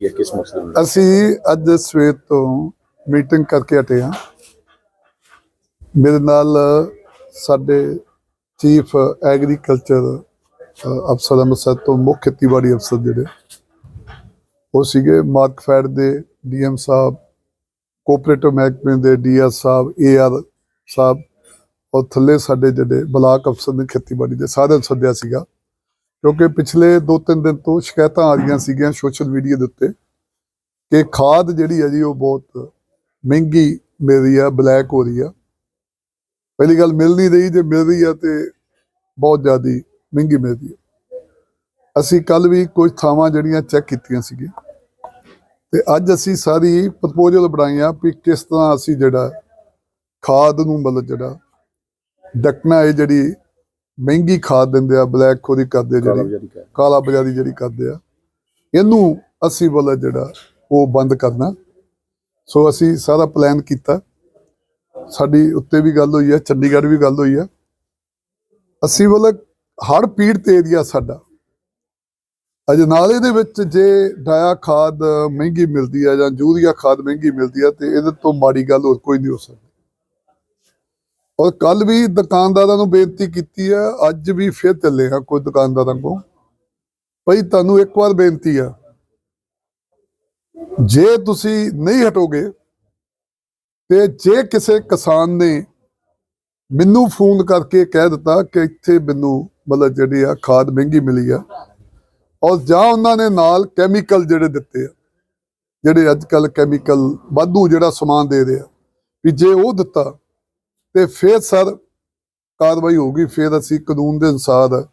ਇਹ ਕਿਸ ਮਸਲੇ ਨੂੰ ਅਸੀਂ ਅੱਜ ਸਵੇਰ ਤੋਂ ਮੀਟਿੰਗ ਕਰਕੇ ਹਟੇ ਹਾਂ। ਮੇਰੇ ਨਾਲ ਸਾਡੇ ਚੀਫ ਐਗਰੀਕਲਚਰ ਅਫਸਰ ਅੰਮ੍ਰਿਤਸਰ ਤੋਂ ਮੁੱਖ ਖੇਤੀਬਾੜੀ ਅਫਸਰ ਜਿਹੜੇ, ਉਹ ਸੀਗੇ ਮਾਰਕਫੈਡ ਦੇ ਡੀਐਮ ਸਾਹਿਬ, ਕੋਆਪਰੇਟਿਵ ਮਹਿਕਮੇ ਦੇ ਡੀਆਰ ਸਾਹਿਬ, ਏਆਰ ਸਾਹਿਬ, ਔਰ ਥੱਲੇ ਸਾਡੇ ਜਿਹੜੇ ਬਲਾਕ ਅਫਸਰ ਨੇ ਖੇਤੀਬਾੜੀ ਦੇ ਸਾਰਿਆਂ ਨੂੰ ਸੱਦਿਆ ਸੀਗਾ। ਕਿਉਂਕਿ ਪਿਛਲੇ 2-3 ਦਿਨ ਤੋਂ ਸ਼ਿਕਾਇਤਾਂ ਆ ਰਹੀਆਂ ਸੀਗੀਆਂ ਸੋਸ਼ਲ ਮੀਡੀਆ ਦੇ ਉੱਤੇ ਕਿ ਖਾਦ ਜਿਹੜੀ ਹੈ ਜੀ, ਉਹ ਬਹੁਤ ਮਹਿੰਗੀ ਮਿਲ ਰਹੀ ਆ, ਬਲੈਕ ਹੋ ਰਹੀ ਆ। ਪਹਿਲੀ ਗੱਲ ਮਿਲ ਨਹੀਂ ਰਹੀ, ਜੇ ਮਿਲ ਰਹੀ ਆ ਤੇ ਬਹੁਤ ਜ਼ਿਆਦੀ ਮਹਿੰਗੀ ਮਿਲ ਰਹੀ ਆ। ਅਸੀਂ ਕੱਲ ਵੀ ਕੁਝ ਥਾਵਾਂ ਜਿਹੜੀਆਂ ਚੈੱਕ ਕੀਤੀਆਂ ਸੀਗੀਆਂ ਤੇ ਅੱਜ ਅਸੀਂ ਸਾਰੀ ਪ੍ਰਪੋਜ਼ਲ ਬਣਾਈਆਂ ਵੀ ਕਿਸ ਤਰ੍ਹਾਂ ਅਸੀਂ ਜਿਹੜਾ ਖਾਦ ਨੂੰ ਮਤਲਬ ਜਿਹੜਾ ਡੱਕਣਾ ਇਹ ਜਿਹੜੀ ਮਹਿੰਗੀ ਖਾਦ ਦਿੰਦੇ ਆ ਬਲੈਕ ਖੋਰੀ ਕਰਦੇ ਜਿਹੜੀ। ਕਾਲਾ ਬਾਜ਼ਾਰੀ ਜਿਹੜੀ ਕਰਦੇ ਆ। ਇਹਨੂੰ ਅਸੀਂ ਵਾਲਾ ਜਿਹੜਾ ਉਹ ਬੰਦ ਕਰਨਾ। ਸੋ ਅਸੀਂ ਸਾਰਾ ਪਲਾਨ ਕੀਤਾ। ਸਾਡੀ ਉੱਤੇ ਵੀ ਗੱਲ ਹੋਈ ਹੈ ਚੰਡੀਗੜ੍ਹ ਵੀ ਗੱਲ ਹੋਈ ਹੈ ਅਸੀਂ ਵਾਲਾ ਹੜ ਪੀੜਤ ਏਰੀਆ ਸਾਡਾ। ਅਜਨਾਲੇ ਦੇ ਵਿੱਚ ਜੇ ਡਾਇਆ ਖਾਦ ਮਹਿੰਗੀ ਮਿਲਦੀ ਹੈ ਜਾਂ ਯੂਰੀਆ ਖਾਦ ਮਹਿੰਗੀ ਮਿਲਦੀ ਹੈ ਤੇ ਇਹਦੇ ਤੋਂ ਮਾੜੀ ਗੱਲ ਹੋਰ ਕੋਈ ਨਹੀਂ ਹੋ ਸਕਦੀ। ਔਰ ਕੱਲ ਵੀ ਦੁਕਾਨਦਾਰਾਂ ਨੂੰ ਬੇਨਤੀ ਕੀਤੀ ਹੈ, ਅੱਜ ਵੀ ਫਿਰ ਚੱਲੇ ਆ ਕੋਈ ਦੁਕਾਨਦਾਰਾਂ ਕੋਲ। ਭਾਈ, ਤੁਹਾਨੂੰ ਇੱਕ ਵਾਰ ਬੇਨਤੀ ਆ। ਜੇ ਤੁਸੀਂ ਨਹੀਂ ਹਟੋਗੇ ਤੇ ਜੇ ਕਿਸੇ ਕਿਸਾਨ ਨੇ ਮੈਨੂੰ ਫੋਨ ਕਰਕੇ ਕਹਿ ਦਿੱਤਾ ਕਿ ਇੱਥੇ ਮੈਨੂੰ ਮਤਲਬ ਜਿਹੜੀ ਆ ਖਾਦ ਮਹਿੰਗੀ ਮਿਲੀ ਆ, ਔਰ ਜਾਂ ਉਹਨਾਂ ਨੇ ਨਾਲ ਕੈਮੀਕਲ ਜਿਹੜੇ ਦਿੱਤੇ ਆ, ਜਿਹੜੇ ਅੱਜ ਕੱਲ ਕੈਮੀਕਲ ਵਾਧੂ ਜਿਹੜਾ ਸਮਾਨ ਦੇ ਰਹੇ ਆ, ਵੀ ਜੇ ਉਹ ਦਿੱਤਾ ਤੇ ਫਿਰ ਸਰ ਕਾਰਵਾਈ ਹੋਊਗੀ, ਫਿਰ ਅਸੀਂ ਕਾਨੂੰਨ ਦੇ ਅਨੁਸਾਰ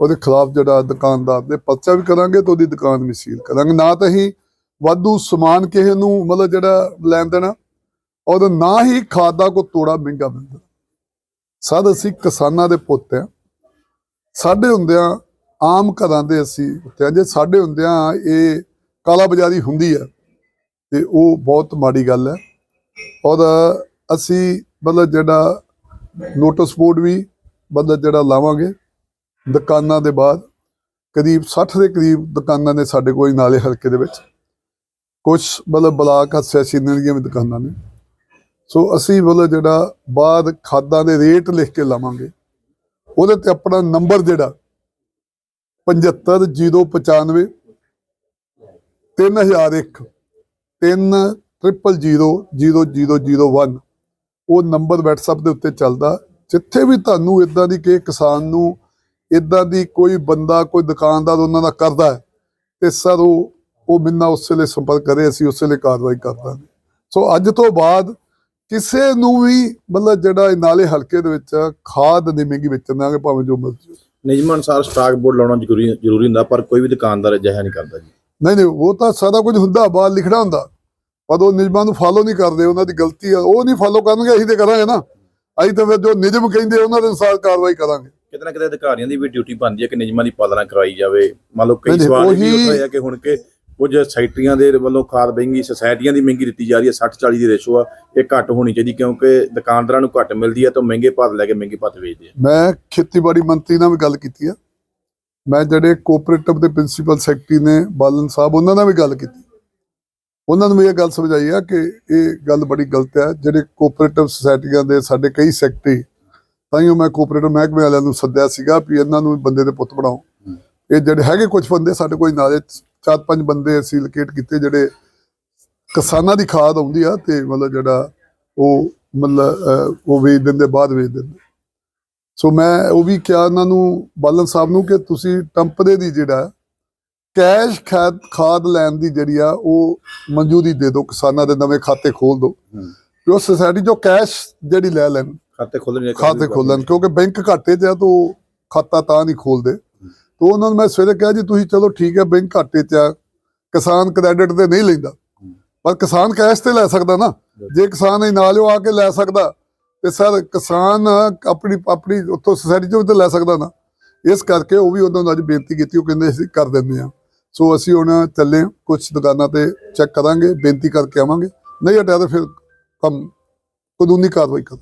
ਉਹਦੇ ਖਿਲਾਫ ਜਿਹੜਾ ਦੁਕਾਨਦਾਰ ਦੇ ਪਰਚਾ ਵੀ ਕਰਾਂਗੇ ਤੇ ਉਹਦੀ ਦੁਕਾਨ ਵੀ ਸੀਲ ਕਰਾਂਗੇ। ਨਾ ਤਾਂ ਹੀ ਵਾਧੂ ਸਮਾਨ ਕਿਸੇ ਨੂੰ ਮਤਲਬ ਜਿਹੜਾ ਲੈਣ ਦੇਣਾ, ਔਰ ਨਾ ਹੀ ਖਾਦ ਦਾ ਕੋ ਤੋੜਾ ਮਹਿੰਗਾ ਮਿਲਦਾ। ਸਦ ਅਸੀਂ ਕਿਸਾਨਾਂ ਦੇ ਪੁੱਤ ਆ ਸਾਡੇ ਹੁੰਦਿਆਂ ਆਮ ਘਰਾਂ ਦੇ ਅਸੀਂ ਉੱਤੇ ਜੇ ਸਾਡੇ ਹੁੰਦਿਆਂ ਇਹ ਕਾਲਾ ਬਾਜ਼ਾਰੀ ਹੁੰਦੀ ਹੈ, ਤੇ ਉਹ ਬਹੁਤ ਮਾੜੀ ਗੱਲ ਹੈ। ਔਰ ਅਸੀਂ ਮਤਲਬ ਜਿਹੜਾ ਨੋਟਿਸ ਬੋਰਡ ਵੀ ਮਤਲਬ ਜਿਹੜਾ ਲਾਵਾਂਗੇ, ਦੁਕਾਨਾਂ ਦੇ ਬਾਅਦ, ਕਰੀਬ 60 ਦੇ ਕਰੀਬ ਦੁਕਾਨਾਂ ਨੇ ਸਾਡੇ ਕੋਲ ਨਾਲੇ ਹਲਕੇ ਦੇ ਵਿੱਚ। ਕੁਝ ਮਤਲਬ ਬਲਾਕ ਅਸੈਸੀਨਾਂ ਦੀਆਂ ਵੀ ਦੁਕਾਨਾਂ ਨੇ। ਸੋ ਅਸੀਂ ਮਤਲਬ ਜਿਹੜਾ ਬਾਅਦ ਖਾਦਾਂ ਦੇ ਰੇਟ ਲਿਖ ਕੇ ਲਾਵਾਂਗੇ। ਉਹਦੇ ਤੇ ਆਪਣਾ ਨੰਬਰ ਜਿਹੜਾ 75095 3001 30000001 ਉਹ ਨੰਬਰ WhatsApp ਦੇ ਉੱਤੇ ਚੱਲਦਾ। ਜਿੱਥੇ ਵੀ ਤੁਹਾਨੂੰ ਇਦਾਂ ਦੀ ਕਿ ਕਿਸਾਨ ਨੂੰ ਇਦਾਂ ਦੀ ਕੋਈ ਬੰਦਾ ਕੋਈ ਦੁਕਾਨਦਾਰ ਉਹਨਾਂ ਦਾ ਕਰਦਾ ਹੈ ਤੇ ਸਰ ਉਹ ਉਹ ਮਿੰਨਾ ਉਸ ਵੇਲੇ ਸੰਪਰਕ ਕਰੇ ਅਸੀਂ ਉਸ ਵੇਲੇ ਕਾਰਵਾਈ ਕਰ ਦਾਂਗੇ। ਸੋ ਅੱਜ ਤੋਂ ਬਾਅਦ ਕਿਸੇ ਨੂੰ ਵੀ ਮਤਲਬ ਜਿਹੜਾ ਨਾਲੇ ਹਲਕੇ ਦੇ ਵਿੱਚ ਖਾਦ ਨਹੀਂ ਮਹਿੰਗੀ ਵੇਚਣ ਦਾਂਗੇ ਭਾਵੇਂ ਜੋ ਮਰਜ਼ੀ। ਨਿਯਮ ਅਨੁਸਾਰ ਸਟਾਕ ਬੋਰਡ ਲਾਉਣਾ ਜ਼ਰੂਰੀ ਜ਼ਰੂਰੀ ਹੁੰਦਾ ਪਰ ਕੋਈ ਵੀ ਦੁਕਾਨਦਾਰ ਅਜਿਹਾ ਨਹੀਂ ਕਰਦਾ ਜੀ। ਨਹੀਂ ਨਹੀਂ ਉਹ ਤਾਂ ਸਾਰਾ ਕੁਝ ਹੁੰਦਾ ਬਾਹਰ ਲਿਖਣਾ ਹੁੰਦਾ। ਪਰ ਉਹ ਨਿਯਮਾਂ ਨੂੰ ਫਾਲੋ ਨਹੀਂ ਕਰਦੇ ਉਹਨਾਂ ਦੀ ਗਲਤੀ ਆ। ਉਹ ਨਹੀਂ ਫਾਲੋ ਕਰਨਗੇ ਅਸੀਂ ਤੇ ਕਰਾਂਗੇ ਨਾ। ਅਸੀਂ ਤਾਂ ਫਿਰ ਜੋ ਨਿਯਮ ਕਹਿੰਦੇ ਉਹਨਾਂ ਦੇ ਅਨੁਸਾਰ ਕਾਰਵਾਈ ਕਰਾਂਗੇ। ਕਿਤੇ ਨਾ ਕਿਤੇ ਅਧਿਕਾਰੀਆਂ ਦੀ ਵੀ ਡਿਊਟੀ ਬਣਦੀ ਹੈ ਕਿ ਨਿਯਮਾਂ ਦੀ ਪਾਲਣਾ ਕਰਾਈ ਜਾਵੇ। ਮੰਨ ਲਓ ਕਈ ਸਵਾਲ ਵੀ ਉਹੀ- ਉੱਠ ਰਹੇ ਆ ਕਿ ਹੁਣ ਕਿ ਕੁਝ ਸੈਕਟਰੀਆਂ ਦੇ ਵੱਲੋਂ ਖਾਦ ਮਹਿੰਗੀ ਸੁਸਾਇਟੀਆਂ ਦੀ ਮਹਿੰਗੀ ਦਿੱਤੀ ਜਾ ਰਹੀ ਹੈ 60 40 ਦੀ ਰੇਸ਼ੋ ਆ ਇਹ ਘੱਟ ਹੋਣੀ ਚਾਹੀਦੀ ਕਿਉਂਕਿ ਦੁਕਾਨਦਾਰਾਂ ਨੂੰ ਘੱਟ ਮਿਲਦੀ ਹੈ ਤਾਂ ਮਹਿੰਗੇ ਭਾਅ ਲੈ ਕੇ ਮਹਿੰਗੇ ਭਾਅ ਵੇਚਦੇ ਆ। ਮੈਂ ਖੇਤੀਬਾੜੀ ਮੰਤਰੀ ਨਾਲ ਵੀ ਗੱਲ ਕੀਤੀ ਆ। ਮੈਂ ਜਿਹੜੇ ਕੋਆਪਰੇਟਿਵ ਦੇ ਪ੍ਰਿੰਸੀਪਲ ਸੈਕਟਰੀ ਨੇ ਬਾਲਨ ਸਾਹਿਬ ਉਹਨਾਂ ਨਾਲ ਵੀ ਗੱਲ ਕੀਤੀ। ਉਹਨਾਂ ਨੂੰ ਵੀ ਇਹ ਗੱਲ ਸਮਝਾਈ ਆ ਕਿ ਇਹ ਗੱਲ ਬੜੀ ਗਲਤ ਹੈ। ਜਿਹੜੇ ਕੋਆਪਰੇਟਿਵ ਸੁਸਾਇਟੀਆਂ ਦੇ ਸਾਡੇ ਕਈ ਸੈਕਟਰੀ ਤਾਈਓ ਮੈਂ ਕੋਆਪਰੇਟਿਵ ਮਹਿਕਮੇ ਵਾਲਿਆਂ ਨੂੰ ਸੱਦਿਆ ਸੀਗਾ ਵੀ ਇਹਨਾਂ ਨੂੰ ਬੰਦੇ ਦੇ ਪੁੱਤ ਬਣਾਓ। ਇਹ ਜਿਹੜੇ ਹੈਗੇ ਕੁਝ ਬੰਦੇ ਸਾਡੇ ਕੋਲ ਨਾਲੇ ਚਾਰ ਪੰਜ ਬੰਦੇ ਅਸੀਂ ਲੋਕੇਟ ਕੀਤੇ ਜਿਹੜੇ ਕਿਸਾਨਾਂ ਦੀ ਖਾਦ ਆਉਂਦੀ ਆ ਤੇ ਮਤਲਬ ਜਿਹੜਾ ਉਹ ਮਤਲਬ ਉਹ ਵੇਚ ਦਿੰਦੇ, ਬਾਅਦ ਵੇਚ ਦਿੰਦੇ। ਸੋ ਮੈਂ ਉਹ ਵੀ ਕਿਹਾ ਉਹਨਾਂ ਨੂੰ ਬਾਲਨ ਸਾਹਿਬ ਨੂੰ ਕਿ ਤੁਸੀਂ ਟੰਪਦੇ ਦੀ ਜਿਹੜਾ ਕੈਸ਼ ਖਾਦ ਖਾਦ ਲੈਣ ਦੀ ਜਿਹੜੀ ਆ ਉਹ ਮਨਜ਼ੂਰੀ ਦੇ ਦਿਓ ਕਿਸਾਨਾਂ ਦੇ ਨਵੇਂ ਖਾਤੇ ਖੋਲ ਦਿਓ ਉਹ ਸੁਸਾਇਟੀ ਜੋ ਕੈਸ਼ ਜਿਹੜੀ ਲੈ ਲੈਣ ਖਾਤੇ ਖੋਲਣ ਖਾਤੇ ਖੋਲਣ ਕਿਉਂਕਿ ਬੈਂਕ ਘਾਟੇ 'ਚ ਆ ਤਾਂ ਖਾਤਾ ਤਾਂ ਨਹੀਂ ਖੋਲਦੇ ਤਾਂ ਉਹਨਾਂ ਨੂੰ ਮੈਂ ਸਵੇਰੇ ਕਿਹਾ ਜੀ ਤੁਸੀਂ ਚਲੋ ਠੀਕ ਹੈ ਬੈਂਕ ਘਾਟੇ 'ਚ ਆ ਕਿਸਾਨ ਕ੍ਰੈਡਿਟ ਤੇ ਨਹੀਂ ਲੈਂਦਾ। ਪਰ ਕਿਸਾਨ ਕੈਸ਼ ਤੇ ਲੈ ਸਕਦਾ ਨਾ। ਜੇ ਕਿਸਾਨ ਇਹ ਨਾਲ ਆ ਕੇ ਲੈ ਸਕਦਾ ਤੇ ਸਰ ਕਿਸਾਨ ਆਪਣੀ ਆਪਣੀ ਉੱਥੋਂ ਸੁਸਾਇਟੀ ਚੋਂ ਵੀ ਤਾਂ ਲੈ ਸਕਦਾ ਨਾ। ਇਸ ਕਰਕੇ ਉਹ ਵੀ ਉਹਨਾਂ ਨੂੰ ਅੱਜ ਬੇਨਤੀ ਕੀਤੀ ਉਹ ਕਹਿੰਦੇ ਅਸੀਂ ਕਰ ਦਿੰਦੇ ਆ ਸੋ ਅਸੀਂ ਹੁਣ ਚੱਲੇ ਕੁਝ ਦੁਕਾਨਾਂ ਤੇ ਚੈੱਕ ਕਰਾਂਗੇ, ਬੇਨਤੀ ਕਰਕੇ ਆਵਾਂਗੇ। ਨਹੀਂ ਹਟਿਆ ਤਾਂ ਫਿਰ ਕੰਮ, ਕਾਨੂੰਨੀ ਕਾਰਵਾਈ ਕਰ